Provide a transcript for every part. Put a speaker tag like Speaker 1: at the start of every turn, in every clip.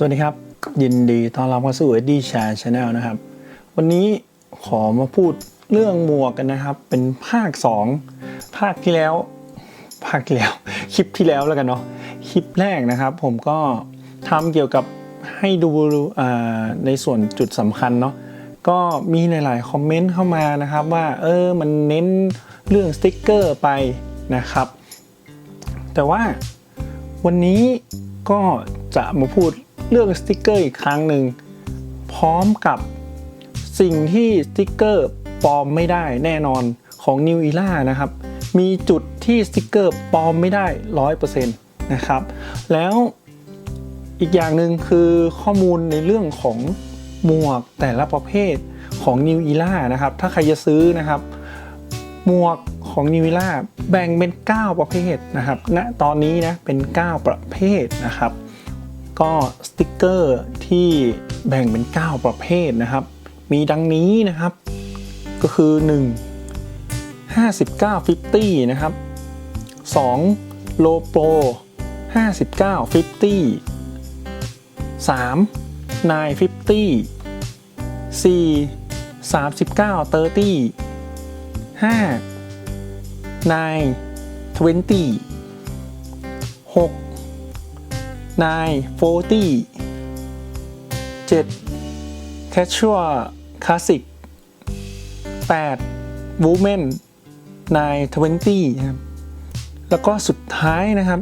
Speaker 1: สวัสดีครับ ยินดีต้อนรับเข้าสู่ SD Share Channel นะครับ วันนี้ขอมาพูดเรื่องหมวกกันนะครับ เป็นภาค 2 ภาคที่แล้ว ภาคที่แล้ว คลิปที่แล้วแล้วกันเนาะคลิปแรกนะครับ ผมก็ทำเกี่ยวกับให้ดูในส่วนจุดสำคัญเนาะก็มีหลาย ๆ คอมเมนต์เข้ามานะครับว่าเออมันเน้นเรื่องสติ๊กเกอร์ไปนะครับ แต่ว่าวันนี้ก็จะมาพูด เรื่องสติกเกอร์อีกครั้งหนึ่งพร้อมกับสิ่งที่สติกเกอร์ปลอมไม่ได้แน่นอนของ New Era นะครับ มีจุดที่สติกเกอร์ปลอมไม่ได้ 100%นะครับ แล้วอีกอย่างหนึ่งคือข้อมูลในเรื่องของหมวกแต่ละประเภทของ New Era นะครับ ถ้าใครจะซื้อนะครับ หมวกของนิวิล่าแบ่งเป็น 9 ประเภทนะครับณนะตอนนี้นะเป็น 9 ประเภทนะครับ ก็สติกเกอร์ที่แบ่งเป็น 9 ประเภทนะครับ มีดังนี้นะครับ ก็คือ 1 59 50 นะครับ 2 Low Pro 59 50 3 9 50 4 39 30 5 nine twenty 6 nine forty 7 casual classic 8 women nine twenty ครับแล้วก็สุดท้ายนะครับ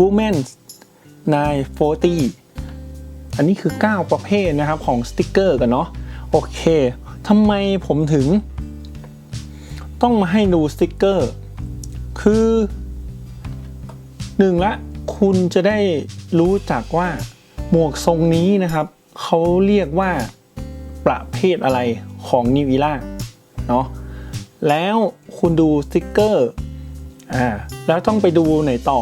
Speaker 1: women nine forty อันนี้คือ 9 ประเภทนะครับของสติกเกอร์กันเนาะโอเคทำไมผมถึง ต้องมาให้ดูสติกเกอร์ คือหนึ่งละ คุณจะได้รู้จักว่าหมวกทรงนี้นะครับเขาเรียกว่าประเภทอะไรของนิวิล่าเนาะแล้วคุณดูสติกเกอร์อ่าแล้วต้องไปดูไหนต่อ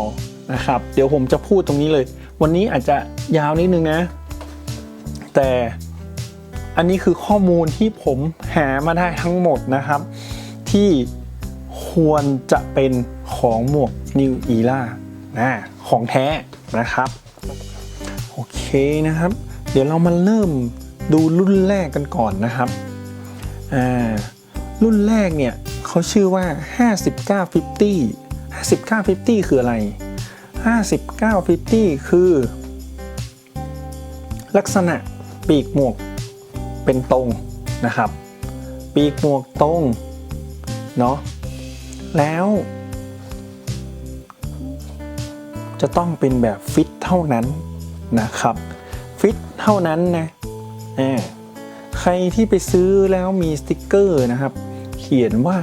Speaker 1: นะครับ เดี๋ยวผมจะพูดตรงนี้เลย วันนี้อาจจะยาวนิดนึงนะ แต่อันนี้คือข้อมูลที่ผมหามาได้ทั้งหมดนะครับ ที่ควรจะเป็นของหมวก New Era นะ ของแท้นะครับ โอเคนะครับ เดี๋ยวเรามาเริ่มดูรุ่นแรกกันก่อนนะครับอ่ารุ่นแรกเนี่ยเขาชื่อว่า 5950 5950 คืออะไร 5950 คือ ลักษณะปีกหมวกเป็นตรงนะครับ ปีกหมวกตรงเนาะแล้ว จะต้องเป็นแบบฟิตเท่านั้นนะครับฟิตเท่านั้นนะใครที่ไปซื้อแล้วมีสติกเกอร์นะครับ เขียนว่า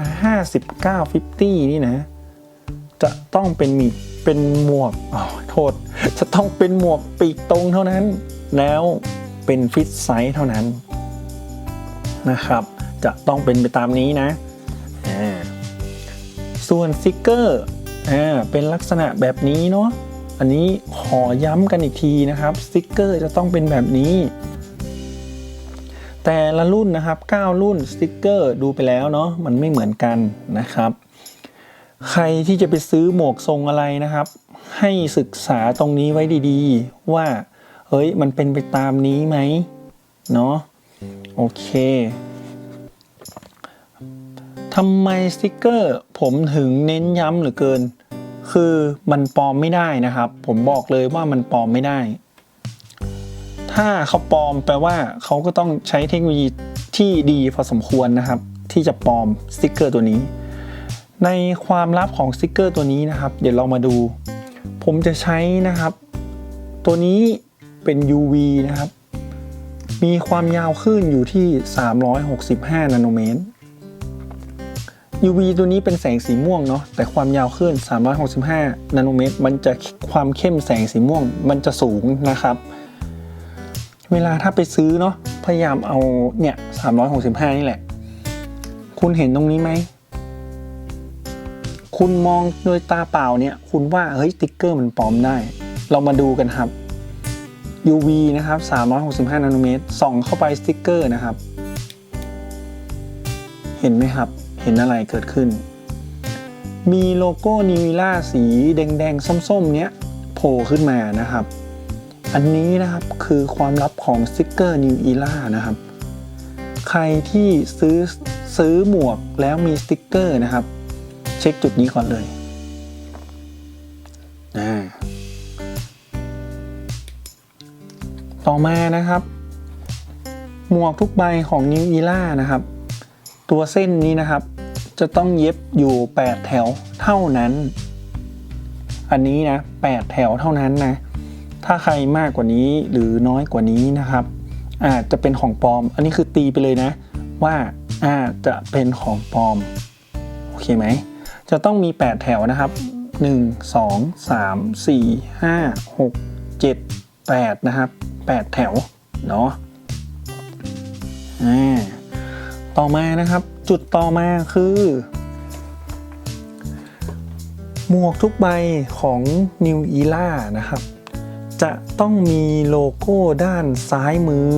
Speaker 1: 59 50 นี่นะ จะต้องเป็นมีเป็นหมวกอ๋อโทษ จะต้องเป็นหมวกปีกตรงเท่านั้น แล้วเป็นฟิตไซส์เท่านั้นนะครับ จะต้องเป็นไปตามนี้นะ ส่วนสติกเกอร์ อ่าเป็นลักษณะแบบนี้เนาะอันนี้ขอย้ำกันอีกทีนะครับสติกเกอร์จะต้องเป็นแบบนี้ แต่ละรุ่นนะครับ 9 รุ่นสติกเกอร์ดูไปแล้วเนาะมันไม่เหมือนกันนะครับ ใครที่จะไปซื้อหมวกทรงอะไรนะครับ ให้ศึกษาตรงนี้ไว้ดี ๆ ว่าเฮ้ยมันเป็นไปตามนี้ไหมเนาะโอเค ทำไมสติกเกอร์ผมถึงเน้นย้ำเหลือเกิน คือมันปลอมไม่ได้นะครับ ผมบอกเลยว่ามันปลอมไม่ได้ ถ้าเขาปลอมแปลว่าเขาก็ต้องใช้เทคโนโลยีที่ดีพอสมควรนะครับ ที่จะปลอมสติกเกอร์ตัวนี้ ในความลับของสติกเกอร์ตัวนี้นะครับ เดี๋ยวเรามาดู ผมจะใช้นะครับ ตัวนี้เป็น UV นะครับ มีความยาวคลื่นอยู่ที่ 365 นาโนเมตร UV ตัวนี้เป็นแสงสีม่วงเนาะแต่ความยาวคลื่น 365 นาโนเมตร มันจะความเข้มแสงสีม่วงมันจะสูงนะครับ เวลาถ้าไปซื้อเนาะพยายามเอาเนี่ย 365 นี่แหละ คุณเห็นตรงนี้ไหม คุณมองโดยตาเปล่าเนี่ย คุณว่า เฮ้ยสติ๊กเกอร์มันปลอมได้ เรามาดูกันครับ UV นะครับ 365 นาโนเมตรส่องเข้าไปสติ๊กเกอร์นะครับ เห็นไหมครับ เห็นอะไรเกิดขึ้น มีโลโก้นิวิล่าสีแดงๆ ส้มๆ เนี้ยโผล่ขึ้นมานะครับ อันนี้นะครับคือความลับของสติกเกอร์ New Era นะครับ ใครที่ซื้อซื้อหมวกแล้วมีสติกเกอร์นะครับ เช็คจุดนี้ก่อนเลยต่อมานะครับ หมวกทุกใบของ New Era นะครับ ตัวเส้นนี้นะครับ จะต้องเย็บอยู่ 8 แถวเท่านั้น อันนี้นะ 8 แถวเท่านั้นนะ ถ้าใครมากกว่านี้หรือน้อยกว่านี้นะครับ อาจจะเป็นของปลอม อันนี้คือตีไปเลยนะ ว่าอาจจะเป็นของปลอม โอเคไหม จะต้องมี 8 แถวนะครับ 1 2 3 4 5 6 7 8 นะครับ 8 แถว เนาะอ่า ต่อมานะครับ จุดต่อมาคือ หมวกทุกใบของ New Era นะครับ จะต้องมีโลโก้ด้านซ้ายมือ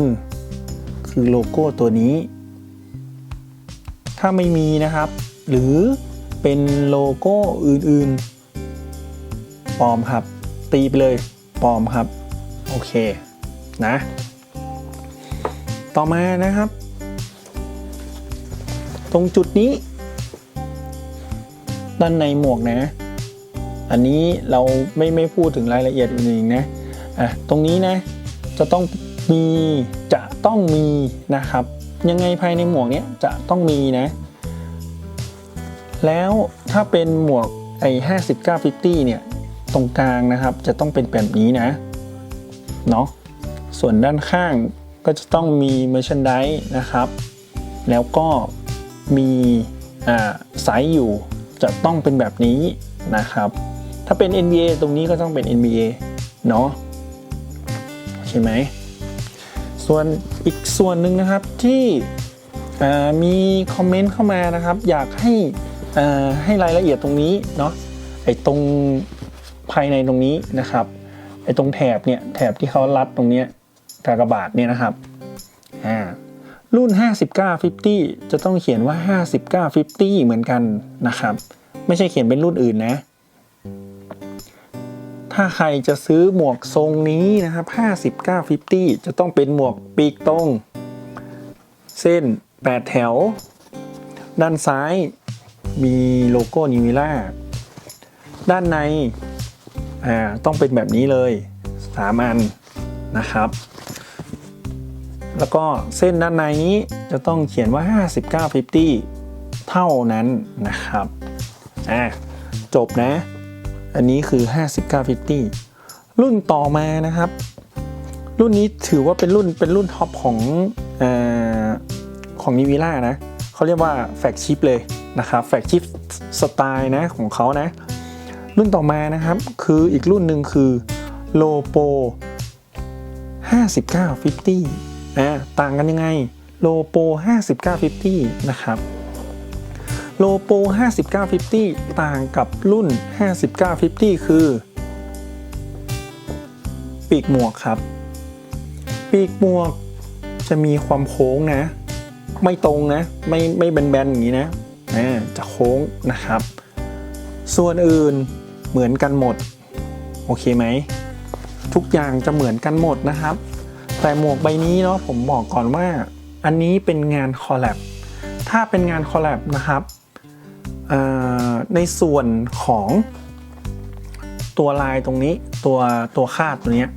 Speaker 1: คือโลโก้ตัวนี้ ถ้าไม่มีนะครับ หรือเป็นโลโก้อื่นๆปลอมครับ ตีไปเลยปลอมครับ โอเคนะ ต่อมานะครับ ตรงจุดนี้ ด้านในหมวกนะ อันนี้เราไม่ไม่พูดถึงรายละเอียดอื่นๆนะอะตรงนี้นะจะต้องมีจะต้องมีนะครับ ยังไงภายในหมวกเนี้ยจะต้องมีนะ แล้วถ้าเป็นหมวกไอ้ห้าสิบเก้าฟิฟตี้เนี่ยตรงกลางนะครับจะต้องเป็นแบบนี้นะเนาะส่วนด้านข้างก็จะต้องมี merchandise นะครับ แล้วก็ มีอ่าไซส์อยู่จะต้องเป็นแบบนี้นะครับ ถ้าเป็น NBA ตรงนี้ก็ต้องเป็น NBA เนาะใช่ไหมส่วนอีกส่วนหนึ่งนะครับที่มีคอมเมนต์เข้ามานะครับ อยากให้ให้รายละเอียดตรงนี้เนาะไอ้ตรงภายในตรงนี้นะครับไอ้ตรงแถบเนี่ยแถบที่เขารัดตรงเนี้ยกากบาทเนี่ยนะครับอ่า รุ่น 59 50 จะต้องเขียนว่า 59 50 เหมือนกันนะครับ ไม่ใช่เขียนเป็นรุ่นอื่นนะ ถ้าใครจะซื้อหมวกทรงนี้นะครับ 59 50 จะต้องเป็นหมวกปีกตรง เส้น 8 แถว ด้านซ้ายมีโลโก้นิวิล่าด้านใน อ่า ต้องเป็นแบบนี้เลย 3 อันนะครับ แล้วก็เส้นด้านในนี้จะต้องเขียนว่า 59 50 เท่านั้นนะครับอ่าจบนะ อันนี้คือ 59 50 รุ่นต่อมานะครับ รุ่นนี้ถือว่าเป็นรุ่นเป็นรุ่นท็อปของอของนิวิล่านะเขาเรียกว่าแฟกชิปเลยนะครับแฟกชิปสไตล์นะของเขานะ รุ่นต่อมานะครับ คืออีกรุ่นหนึ่งคือโลโป59 50อ่าต่างกันยังไงโลโป 59 50 นะครับโลโป 59 50 ต่างกับรุ่น 59 50 คือ ปีกหมวกครับ ปีกหมวกจะมีความโค้งนะ ไม่ตรงนะ ไม่ไม่แบนๆอย่างนี้นะอ่าจะโค้งนะครับ ส่วนอื่นเหมือนกันหมด โอเคไหม ทุกอย่างจะเหมือนกันหมดนะครับ แต่หมวกใบนี้เนาะผมบอกก่อนว่าอันนี้เป็นงานคอลแลบถ้าเป็นงานคอลแลบนะครับในส่วนของตัวลายตรงนี้ตัวตัวคาดตัวเนี้ย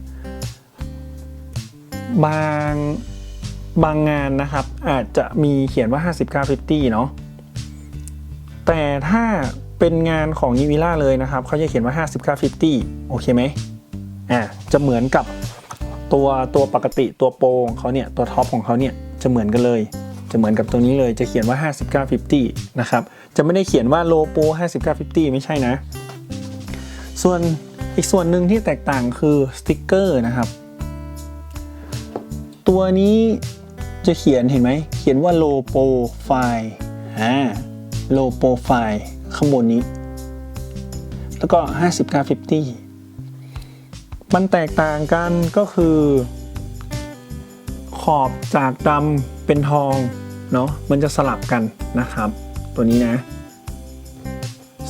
Speaker 1: บางบางงานนะครับอาจจะมีเขียนว่า 59 50 เนาะแต่ถ้าเป็นงานของนิวิล่าเลยนะครับ เขาจะเขียนว่า 59 50 โอเคไหมอ่าจะเหมือนกับ ตัวตัวปกติตัวโปรของเขาเนี่ยตัวท็อปของเขาเนี่ยจะเหมือนกันเลย จะเหมือนกับตัวนี้เลยจะเขียนว่า 59 50 นะครับ จะไม่ได้เขียนว่าโลโป59 50 ไม่ใช่นะ ส่วนอีกส่วนหนึ่งที่แตกต่างคือสติกเกอร์นะครับ ตัวนี้จะเขียนเห็นไหม เขียนว่า low profile อ่า low profile ข้างบนนี้ แล้วก็ 59 50 มันแตกต่างกันก็คือ ขอบจากดำเป็นทองเนาะมันจะสลับกันนะครับ ตัวนี้นะ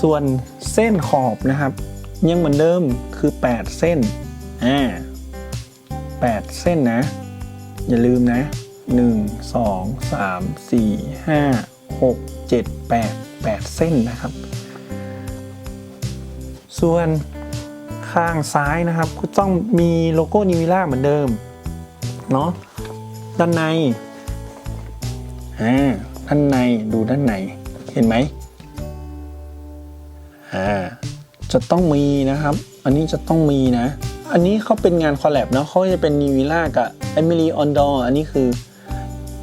Speaker 1: ส่วนเส้นขอบนะครับ ยังเหมือนเดิมคือ 8 เส้นอ่า8เส้นนะ อย่าลืมนะ 1 2 3 4 5 6 7 8 8 เส้นนะครับ ส่วน ข้างซ้ายนะครับ ก็ต้องมีโลโก้นิวิล่าเหมือนเดิมเนาะด้านในอ่าด้านในดูด้านในเห็นไหมอ่าจะต้องมีนะครับ อันนี้จะต้องมีนะ อันนี้เขาเป็นงานคอลแลบเนาะเขาจะเป็นนิวิล่ากับเอมิลีออนดอร์อันนี้คือ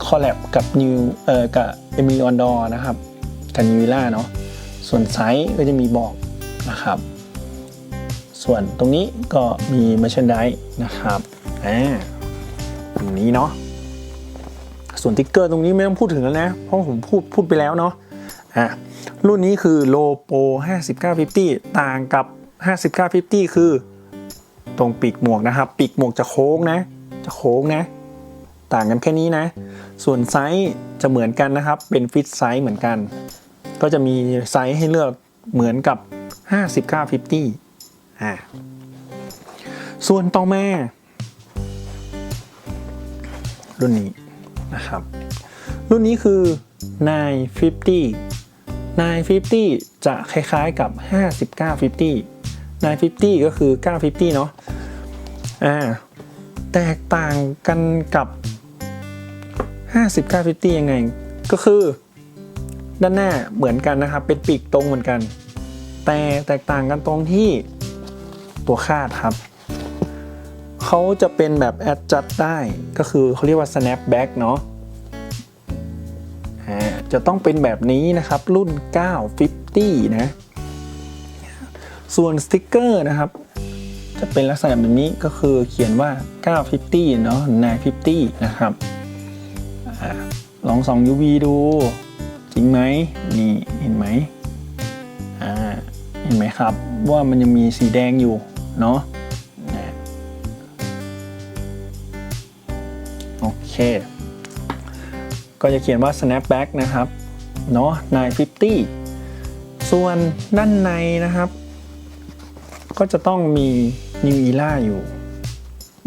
Speaker 1: คอลแลบกับนิวเอ่อกับเอมิลีออนดอร์นะครับกับนิวิล่าเนาะส่วนไซส์ก็จะมีบอกนะครับ ส่วนตรงนี้ก็มี merchandise นะครับอ่าตรงนี้เนาะส่วนติ๊กเกอร์ตรงนี้ไม่ต้องพูดถึงแล้วนะ เพราะผมพูดพูดไปแล้วเนาะอะรุ่นนี้คือโลโป 5950 ต่างกับ 5950 คือ ตรงปีกหมวกนะครับ ปีกหมวกจะโค้งนะ จะโค้งนะ ต่างกันแค่นี้นะ ส่วนไซส์จะเหมือนกันนะครับ เป็นฟิตไซส์เหมือนกัน ก็จะมีไซส์ให้เลือกเหมือนกับ 5950 อ่าส่วนต่อมารุ่นนี้นะครับ รุ่นนี้คือ 950 950 จะคล้ายๆกับ 5950 950 ก็คือ 950 เนาะอ่าแตกต่างกันกับ 5950 ยังไง ก็คือด้านหน้าเหมือนกันนะครับ เป็นปีกตรงเหมือนกัน แต่แตกต่างกันตรงที่ ตัวคาดครับ เขาจะเป็นแบบ adjust ได้ก็คือเขาเรียกว่า snapback เนาะจะต้องเป็นแบบนี้นะครับรุ่น 950 นะ ส่วนสติกเกอร์นะครับ จะเป็นลักษณะแบบนี้ก็คือเขียนว่า 950 เนาะ950 นะครับอลองส่อง UV ดู จริงไหมนี่เห็นไหมอ่าเห็นไหมครับว่ามันยังมีสีแดงอยู่ เนาะโอเค ก็จะเขียนว่า snapback นะครับ เนาะ950 ส่วนด้านในนะครับ ก็จะต้องมี New Era อยู่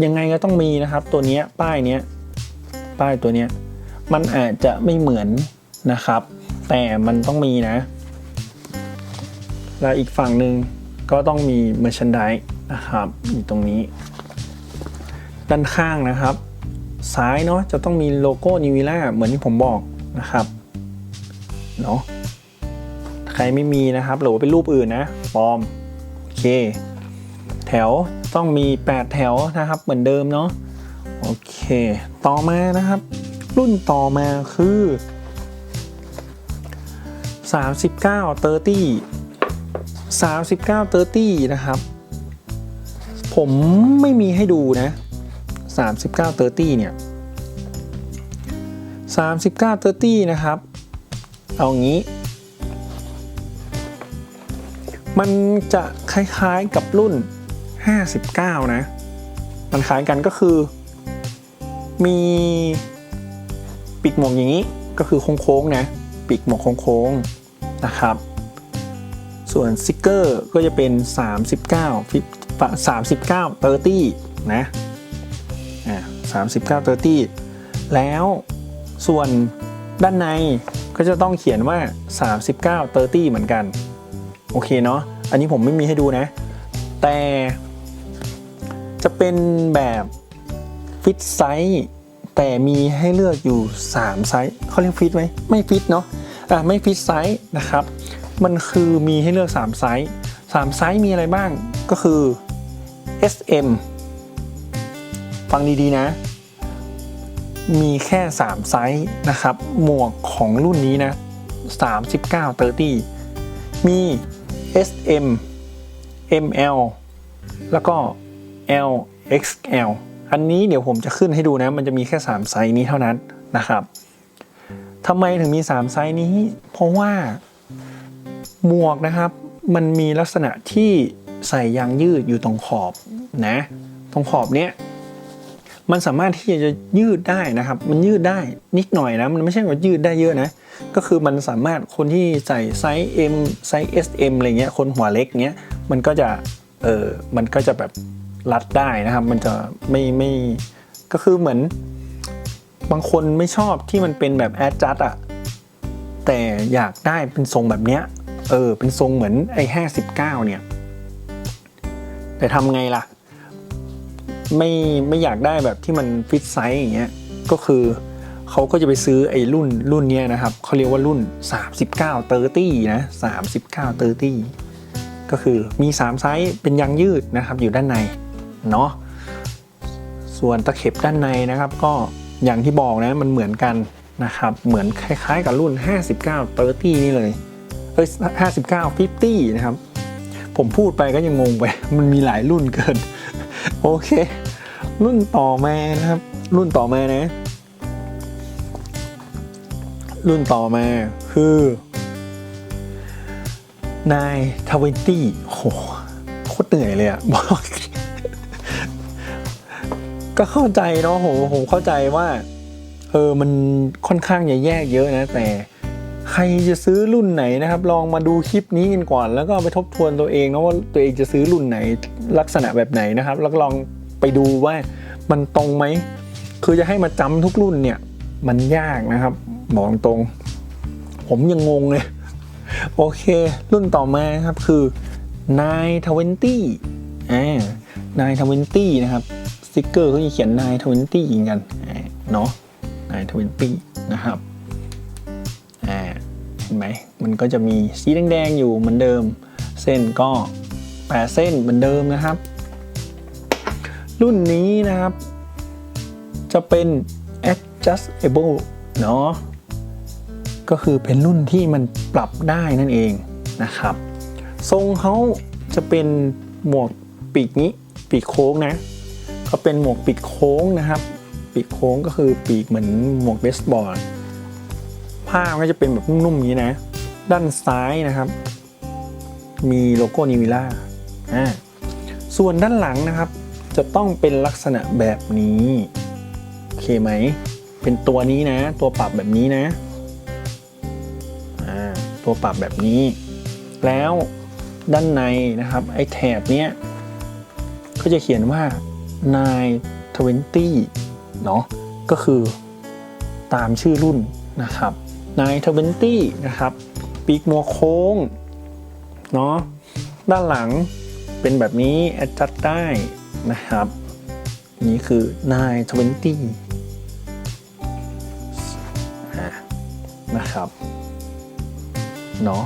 Speaker 1: ยังไงก็ต้องมีนะครับ ตัวนี้ป้ายเนี้ย ป้ายตัวเนี้ย มันอาจจะไม่เหมือนนะครับ แต่มันต้องมีนะ แล้วอีกฝั่งหนึ่งก็ต้องมี merchandise นะครับอยู่ตรงนี้ ด้านข้างนะครับ ซ้ายเนาะจะต้องมีโลโก้นิวิล่าเหมือนที่ผมบอกนะครับเนาะใครไม่มีนะครับหรือว่าเป็นรูปอื่นนะปลอมโอเค แถวต้องมี 8 แถวนะครับ เหมือนเดิมเนาะโอเค ต่อมานะครับ รุ่นต่อมาคือ 39 30 39 30 นะครับ ผมไม่มีให้ดูนะ 39 30 เนี่ย 39 30 นะครับ เอางี้ มันจะคล้ายๆกับรุ่น 59 นะ มันคล้ายกันก็คือ มีปีกหมวกอย่างนี้ก็คือโค้งๆนะปีกหมวกโค้งๆนะครับ ส่วนสติกเกอร์ก็จะเป็น 39 ฟิป39 30นะอ่า39 30แล้วส่วนด้านในก็จะต้องเขียนว่า 39 30 เหมือนกัน โอเคเนาะอันนี้ผมไม่มีให้ดูนะ แต่จะเป็นแบบฟิตไซส์แต่มีให้เลือกอยู่ 3 ไซส์เขาเรียกฟิตไหมไม่ฟิตเนาะอ่าไม่ฟิตไซส์นะครับ มันคือมีให้เลือก 3 ไซส์3ไซส์มีอะไรบ้างก็คือ SM ฟังดีๆนะ มีแค่ 3 ไซส์นะครับ หมวกของรุ่นนี้นะ 39 30 มี SM ML แล้วก็ LXL อันนี้เดี๋ยวผมจะขึ้นให้ดูนะ มันจะมีแค่ 3 ไซส์นี้เท่านั้นนะครับทำไมถึงมี 3 ไซส์นี้ เพราะว่าหมวกนะครับ มันมีลักษณะที่ ใส่ยางยืดอยู่ตรงขอบนะ ตรงขอบเนี้ยมันสามารถที่จะยืดได้นะครับ มันยืดได้นิดหน่อยนะ มันไม่ใช่ว่ายืดได้เยอะนะ ก็คือมันสามารถคนที่ใส่ไซส์ M ไซส์ SM อะไรเงี้ย คนหัวเล็กเงี้ย มันก็จะ เออมันก็จะแบบรัดได้นะครับ มันจะไม่ไม่ ก็คือเหมือน บางคนไม่ชอบที่มันเป็นแบบแอดจัดอะแต่อยากได้เป็นทรงแบบเนี้ย เออ เป็นทรงเหมือนไอ้ห้าสิบเก้าเนี่ย แต่ทำไงล่ะ ไม่ไม่อยากได้แบบที่มันฟิตไซส์อย่างเงี้ยก็คือเขาก็จะไปซื้อไอ้รุ่นรุ่นเนี้ยนะครับเขาเรียกว่ารุ่น 39 30นะ39 30 ก็คือมี 3 ไซส์เป็นยางยืดนะครับอยู่ด้านในเนาะส่วนตะเข็บด้านในนะครับ ก็อย่างที่บอกนะมันเหมือนกันนะครับ เหมือนคล้ายๆกับรุ่น 59 30 นี่เลยเอ้ย59 50 นะครับ ผมพูดไปก็ยังงงไป มันมีหลายรุ่นเกิน โอเค รุ่นต่อมานะครับ รุ่นต่อมานะ รุ่นต่อมาคือนายทเวนตี้โหโคตรเหนื่อยเลยอะบอกก็เข้าใจเนาะโหผมเข้าใจว่า เออ มันค่อนข้างจะแยกเยอะนะ แต่ ครจะซื้อรุ่นไหนนะครับ ลองมาดูคลิปนี้กันก่อน แล้วก็ไปทบทวนตัวเองนะว่าตัวเองจะซื้อรุ่นไหนลักษณะแบบไหนนะครับ แล้วลองไปดูว่ามันตรงไหม คือจะให้มาจำทุกรุ่นเนี่ยมันยากนะครับบอกตรง ผมยังงงเลย โอเค รุ่นต่อมาครับคือ920อ่า920นะครับสติกเกอร์เขาจะเขียน920ยิงกันอ่าเนาะ920นะครับ เห็นไหมมันก็จะมีสีแดงๆอยู่เหมือนเดิม เส้นก็8เส้นเหมือนเดิมนะครับ รุ่นนี้นะครับ จะเป็น adjustable เนาะก็คือเป็นรุ่นที่มันปรับได้นั่นเองนะครับ ทรงเขาจะเป็นหมวกปีกนี้ปีกโค้งนะ ก็เป็นหมวกปีกโค้งนะครับ ปีกโค้งก็คือปีกเหมือนหมวกเบสบอล ผ้าก็จะเป็นแบบนุ่มๆอย่างนี้นะ ด้านซ้ายนะครับ มีโลโก้นิวิล่าอ่าส่วนด้านหลังนะครับ จะต้องเป็นลักษณะแบบนี้โอเคไหม เป็นตัวนี้นะ ตัวปรับแบบนี้นะอ่าตัวปรับแบบนี้ แล้วด้านในนะครับ ไอ้แถบเนี้ยก็จะเขียนว่า920เนาะก็คือตามชื่อรุ่นนะครับ 920นะครับ ปีกมัวโค้ง เนาะ ด้านหลังเป็นแบบนี้ adjust ได้นะครับ นี่คือ 920อ่านะครับ เนาะ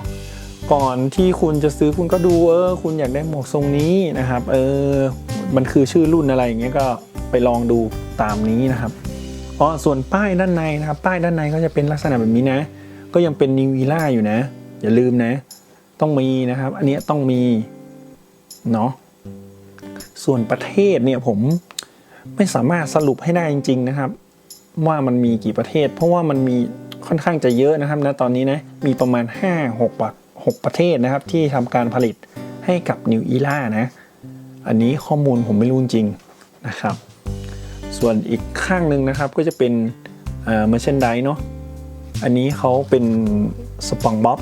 Speaker 1: ก่อนที่คุณจะซื้อคุณก็ดูเออคุณอยากได้หมวกทรงนี้นะครับ เออ มันคือชื่อรุ่นอะไรอย่างเงี้ยก็ไปลองดูตามนี้นะครับ อ๋อส่วนป้ายด้านในนะครับ ป้ายด้านในก็จะเป็นลักษณะแบบนี้นะ ก็ยังเป็นนิวอีล่าอยู่นะ อย่าลืมนะ ต้องมีนะครับ อันนี้ต้องมีเนาะส่วนประเทศเนี่ยผมไม่สามารถสรุปให้ได้จริง ๆ นะครับ ว่ามันมีกี่ประเทศ เพราะว่ามันมีค่อนข้างจะเยอะนะครับนะตอนนี้นะมีประมาณ 5 6ประ6ประเทศนะครับ ที่ทำการผลิตให้กับนิวอีล่านะ อันนี้ข้อมูลผมไม่รู้จริงนะครับ ส่วนอีกข้างหนึ่งนะครับก็จะเป็นเมอร์เชนไดเนาะอันนี้เขาเป็นสปองบ๊อบ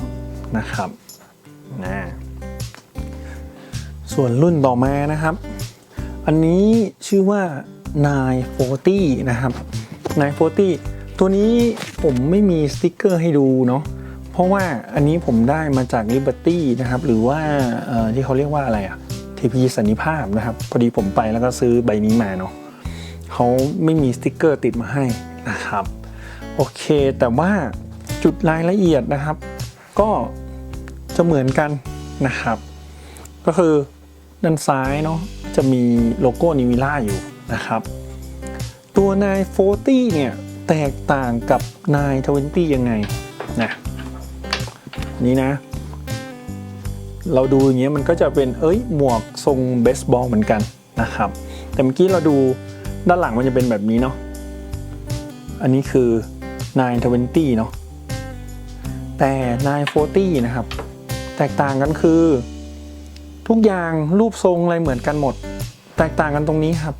Speaker 1: นะครับนะส่วนรุ่นต่อมานะครับ อันนี้ชื่อว่า 940 นะครับ 940 ตัวนี้ผมไม่มีสติกเกอร์ให้ดูเนาะเพราะว่าอันนี้ผมได้มาจาก Liberty นะครับ หรือว่าที่เขาเรียกว่าอะไรอะทีพีสันนิภาพนะครับ พอดีผมไปแล้วก็ซื้อใบนี้มาเนาะ เขาไม่มีสติกเกอร์ติดมาให้นะครับ โอเค แต่ว่าจุดรายละเอียดนะครับ ก็จะเหมือนกันนะครับ ก็คือด้านซ้ายเนาะจะมีโลโก้นิวิล่าอยู่นะครับ ตัวนาย40เนี่ย แตกต่างกับนาย20ยังไงนะนี่นะ เราดูอย่างเงี้ยมันก็จะเป็นเอ้ยหมวกทรงเบสบอลเหมือนกันนะครับ แต่เมื่อกี้เราดู ด้านหลังมันจะเป็นแบบนี้เนาะ อันนี้คือ 920 เนาะ แต่ 940 นะครับ แตกต่างกันคือ ทุกอย่างรูปทรงอะไรเหมือนกันหมด แตกต่างกันตรงนี้ครับ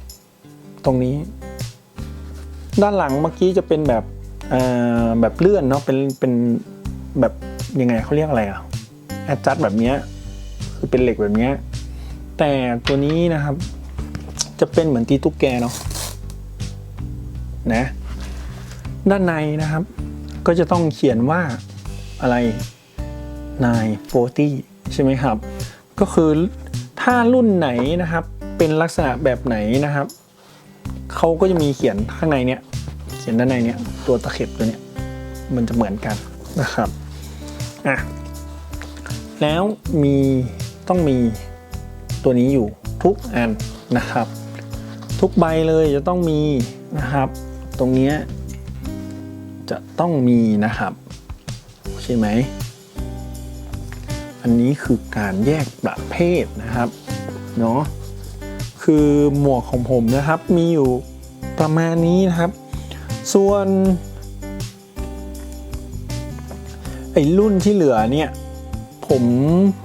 Speaker 1: ตรงนี้ ด้านหลังเมื่อกี้จะเป็นแบบเอ่อแบบเลื่อนเนาะ เป็น เป็นแบบยังไงเขาเรียกอะไรอะแอดจัดแบบเนี้ย คือเป็นเหล็กแบบเนี้ย แต่ตัวนี้นะครับ จะเป็นเหมือนตีตุ๊กแกเนาะนะด้านในนะครับ ก็จะต้องเขียนว่าอะไรนายโฟตี้ใช่ไหมครับ ก็คือถ้ารุ่นไหนนะครับเป็นลักษณะแบบไหนนะครับเขาก็จะมีเขียนข้างในเนี้ยเขียนด้านในเนี้ยตัวตะเข็บตัวเนี้ยมันจะเหมือนกันนะครับอะแล้วมีต้องมีตัวนี้อยู่ทุกอันนะครับ ทุกใบเลยจะต้องมีนะครับ ตรงนี้จะต้องมีนะครับ ใช่ไหม อันนี้คือการแยกประเภทนะครับเนาะคือหมวกของผมนะครับมีอยู่ประมาณนี้นะครับ ส่วนไอ้รุ่นที่เหลือเนี่ยผม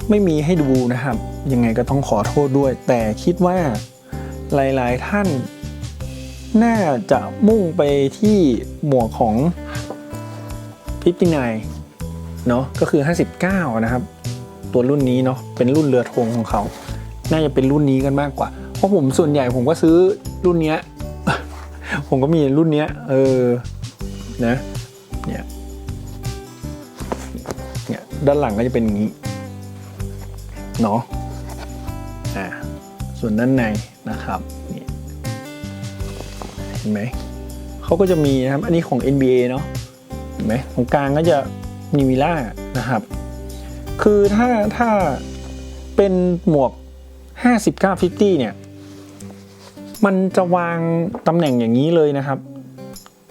Speaker 1: ไม่มีให้ดูนะครับ ยังไงก็ต้องขอโทษด้วย แต่คิดว่า หลาย ๆ ท่าน น่าจะมุ่งไปที่หมวกของพิตินายเนาะก็คือ 59 นะครับ ตัวรุ่นนี้เนาะเป็นรุ่นเรือธงของเขา น่าจะเป็นรุ่นนี้กันมากกว่า เพราะผมส่วนใหญ่ผมก็ซื้อรุ่นเนี้ยผมก็มีรุ่นเนี้ยเออนะเนี่ยเนี่ยด้านหลังก็จะเป็นอย่างนี้เนาะอ่าส่วนด้านใน นะครับนี่เห็นไหมเขาก็จะมีนะครับ อันนี้ของ NBA เนาะเห็นไหมตรงกลางก็จะนิวิล่านะครับ คือถ้าถ้าเป็นหมวก 59 50 เนี่ย มันจะวางตำแหน่งอย่างนี้เลยนะครับ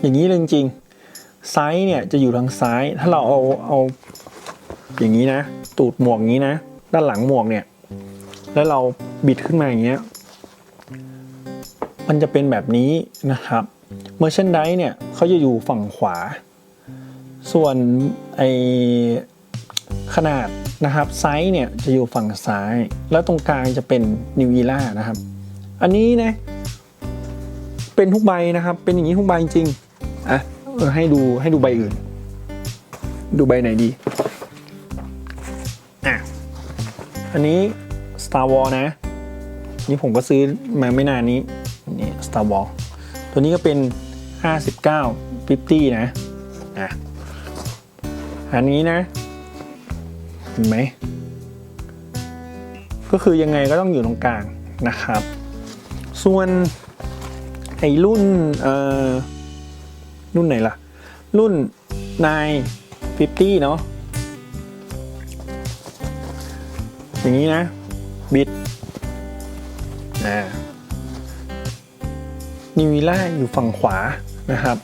Speaker 1: อย่างนี้เลยจริงๆไซส์เนี่ยจะอยู่ทางซ้าย ถ้าเราเอาเอาอย่างนี้นะ ตูดหมวกอย่างนี้นะ ด้านหลังหมวกเนี่ย แล้วเราบิดขึ้นมาอย่างเงี้ย มันจะเป็นแบบนี้นะครับเมอร์ชันไดเนี่ยเขาจะอยู่ฝั่งขวา ส่วนไอขนาดนะครับไซส์เนี่ยจะอยู่ฝั่งซ้าย แล้วตรงกลางจะเป็นนิวอีล่านะครับ อันนี้นะเป็นทุกใบนะครับ เป็นอย่างนี้ทุกใบจริงอะให้ดูให้ดูใบอื่น ดูใบไหนดีอะอันนี้ Star Wars นะ นี่ผมก็ซื้อมาไม่นานนี้ Star Wars ตัวนี้ก็เป็น 59 50 นะอะอันนี้นะ เห็นไหม ก็คือยังไงก็ต้องอยู่ตรงกลางนะครับ ส่วนไอ้รุ่นเอ่อรุ่นไหนล่ะ รุ่นนาย50เนาะอย่างนี้นะ บิดอ่า นิวิล่าอยู่ฝั่งขวานะครับ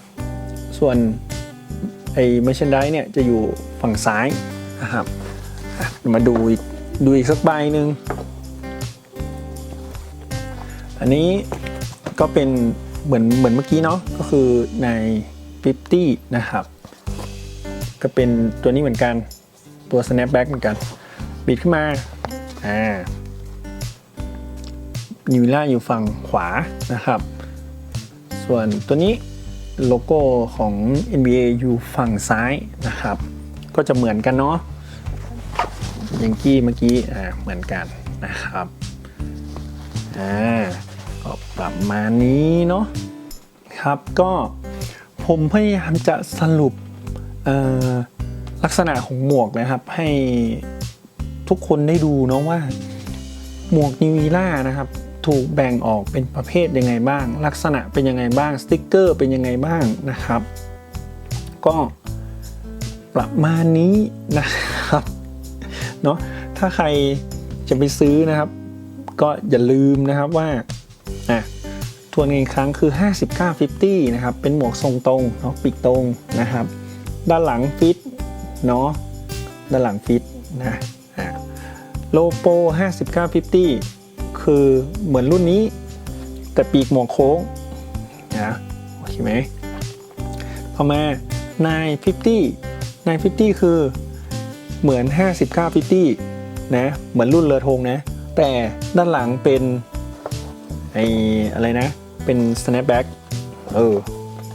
Speaker 1: ส่วนไอ้เมชันไดเนี่ยจะอยู่ฝั่งซ้ายนะครับมาดูอีกดูอีกสักใบหนึ่งอันนี้ก็เป็นเหมือนเหมือนเมื่อกี้เนาะก็คือใน 50 นะครับ ก็เป็นตัวนี้เหมือนกันตัว snapback เหมือนกัน บิดขึ้นมาอ่านิวล่าอยู่ฝั่งขวานะครับ ส่วนตัวนี้โลโก้ของ NBA อยู่ฝั่งซ้ายนะครับ ก็จะเหมือนกันเนาะยังกี้เมื่อกี้อ่าเหมือนกันนะครับอ่าก็ประมาณนี้เนาะครับก็ผมพยายามจะสรุปลักษณะของหมวกนะครับ ให้ทุกคนได้ดูเนาะว่าหมวกนิวีล่านะครับ ถูกแบ่งออกเป็นประเภทยังไงบ้าง ลักษณะเป็นยังไงบ้างสติกเกอร์เป็นยังไงบ้างนะครับ ก็ประมาณนี้นะครับเนาะถ้าใครจะไปซื้อนะครับ ก็อย่าลืมนะครับว่าอะทวนอีกครั้งคือ 59 50 นะครับ เป็นหมวกทรงตรงเนาะปีกตรงนะครับ ด้านหลังฟิตเนาะด้านหลังฟิตนะอะโลโป 59 50 คือเหมือนรุ่นนี้ แต่ปีกหมวกโค้งนะโอเคไหมพอมานาย50นาย50คือเหมือน 59 50นะเหมือนรุ่นเรือธงนะ แต่ด้านหลังเป็นไออะไรนะ เป็น snapback เออ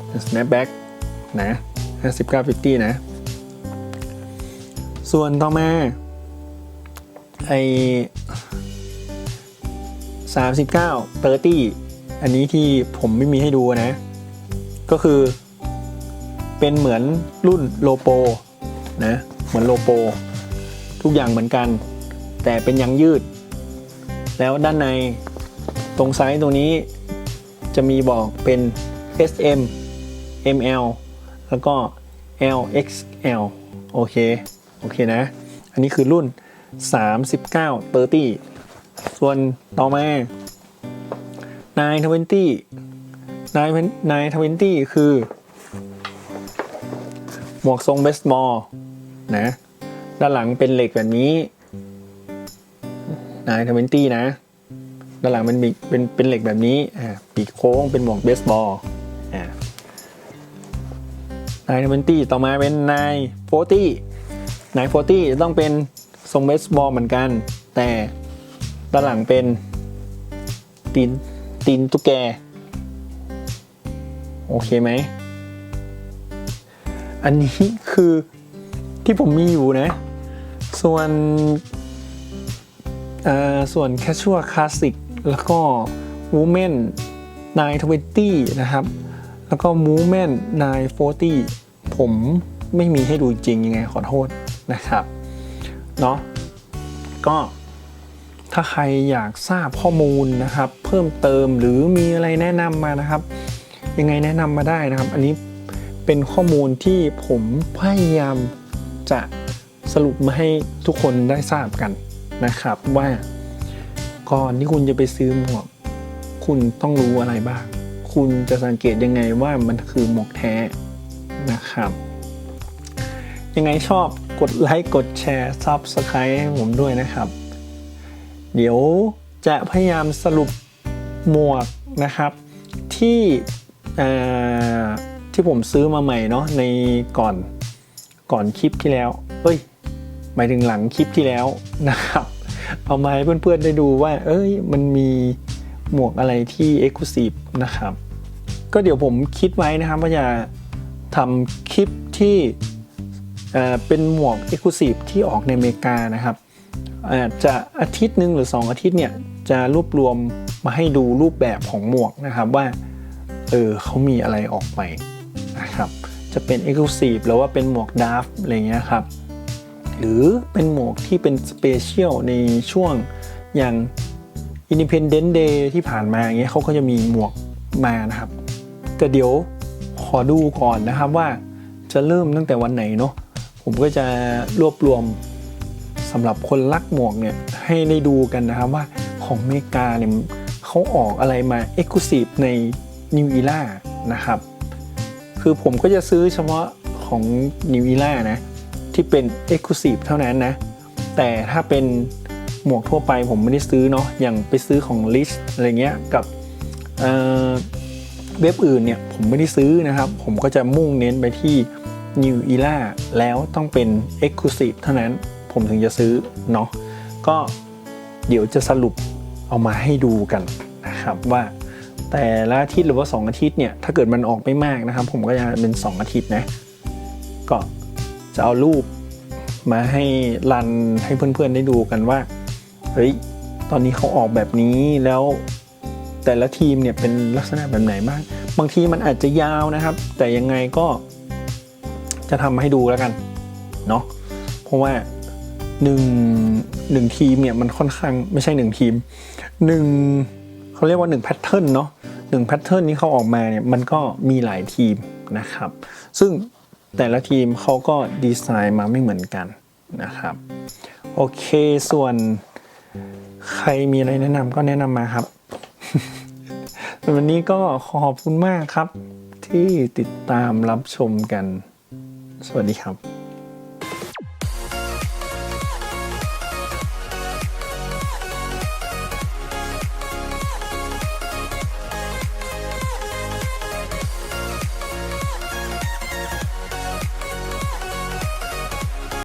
Speaker 1: เป็น snapback นะ 59 50 นะ ส่วนต่อมาไอ 39 30 อันนี้ที่ผมไม่มีให้ดูนะ ก็คือ เป็นเหมือนรุ่นโลโปนะเหมือนโลโป ทุกอย่างเหมือนกัน แต่เป็นยางยืด แล้วด้านในตรงซ้ายตรงนี้จะมีบอกเป็น SM ML แล้วก็ LXL โอเค โอเคนะ อันนี้คือรุ่น 39 30 ส่วนต่อมา920 920คือ หมวกทรงเบสบอลนะ ด้านหลังเป็นเหล็กแบบนี้920นะ ด้านหลังเป็นเป็นเป็นเหล็กแบบนี้อ่าปีกโค้งเป็นหมวกเบสบอลอ่า920ต่อมาเป็น940 940จะต้องเป็นทรงเบสบอลเหมือนกัน แต่ ด้านหลังเป็นตีนตีนตุ๊กแก โอเคไหม อันนี้คือที่ผมมีอยู่นะ ส่วนเอ่อส่วน Casual Classic แล้วก็ Women 920 นะครับ แล้วก็ Movement 940 ผมไม่มีให้ดูจริงยังไงขอโทษนะครับ เนาะก็ ถ้าใครอยากทราบข้อมูลนะครับ เพิ่มเติมหรือมีอะไรแนะนำมานะครับ ยังไงแนะนำมาได้นะครับ อันนี้เป็นข้อมูลที่ผมพยายามจะสรุปมาให้ทุกคนได้ทราบกันนะครับว่าก่อนที่คุณจะไปซื้อหมวก คุณต้องรู้อะไรบ้าง คุณจะสังเกตยังไงว่ามันคือหมวกแท้นะครับ ยังไงชอบกดไลค์กดแชร์ซับสไครต์ให้ผมด้วยนะครับ เดี๋ยวจะพยายามสรุปหมวกนะครับที่ที่ผมซื้อมาใหม่เนาะในก่อนก่อนคลิปที่แล้วเอ้ยหมายถึงหลังคลิปที่แล้วนะครับ เอามาให้เพื่อนๆได้ดูว่า เอ้ยมันมีหมวกอะไรที่ Exclusive นะครับ ก็เดี๋ยวผมคิดไว้นะครับว่าจะทำคลิปที่เเป็นหมวก Exclusive ที่ออกในอเมริกานะครับ อาจจะอาทิตย์หนึ่งหรือ 2 อาทิตย์เนี่ยจะรวบรวมมาให้ดูรูปแบบของหมวกนะครับว่าเออเขามีอะไรออกไปนะครับจะเป็น Exclusive หรือว่าเป็นหมวกด a ฟอะไรเงี้ยครับหรือเป็นหมวกที่เป็นสเปเชียลในช่วงอย่าง Independent Day ที่ผ่านมาอย่างเงี้ยเขาก็จะมีหมวกมานะครับ แต่เดี๋ยวขอดูก่อนนะครับว่าจะเริ่มตั้งแต่วันไหนเนาะผมก็จะรวบรวม สำหรับคนรักหมวกเนี่ยให้ได้ดูกันนะครับว่าของอเมริกาเนี่ยเขาออกอะไรมา Exclusive ใน New Era นะครับ คือผมก็จะซื้อเฉพาะของ New Era นะที่เป็น Exclusive เท่านั้นนะ แต่ถ้าเป็นหมวกทั่วไปผมไม่ได้ซื้อเนาะอย่างไปซื้อของ l i s อะไรเงี้ยกับเเว็บอื่นเนี่ยผมไม่ได้ซื้อนะครับ ผมก็จะมุ่งเน้นไปที่ New Era แล้วต้องเป็น Exclusive เท่านั้น ผมถึงจะซื้อเนาะก็เดี๋ยวจะสรุปเอามาให้ดูกันนะครับว่าแต่ละอาทิตย์หรือว่า 2 อาทิตย์เนี่ยถ้าเกิดมันออกไม่มากนะครับ ผมก็จะเป็น 2 อาทิตย์นะก็จะเอารูปมาให้รันให้เพื่อนๆได้ดูกันว่าเฮ้ยตอนนี้เขาออกแบบนี้แล้วแต่ละทีมเนี่ยเป็นลักษณะแบบไหนบ้างบางทีมันอาจจะยาวนะครับ แต่ยังไงก็จะทำให้ดูแล้วกันเนาะเพราะว่า หนึ่งหนึ่งทีมเนี่ยมันค่อนข้างไม่ใช่หนึ่งทีมหนึ่งเขาเรียกว่าหนึ่งแพทเทิร์นเนาะหนึ่งแพทเทิร์นนี้เขาออกมาเนี่ยมันก็มีหลายทีมนะครับ ซึ่งแต่ละทีมเขาก็ดีไซน์มาไม่เหมือนกันนะครับโอเคส่วนใครมีอะไรแนะนำก็แนะนำมาครับวันนี้ก็ขอบคุณมากครับ ที่ติดตามรับชมกัน สวัสดีครับ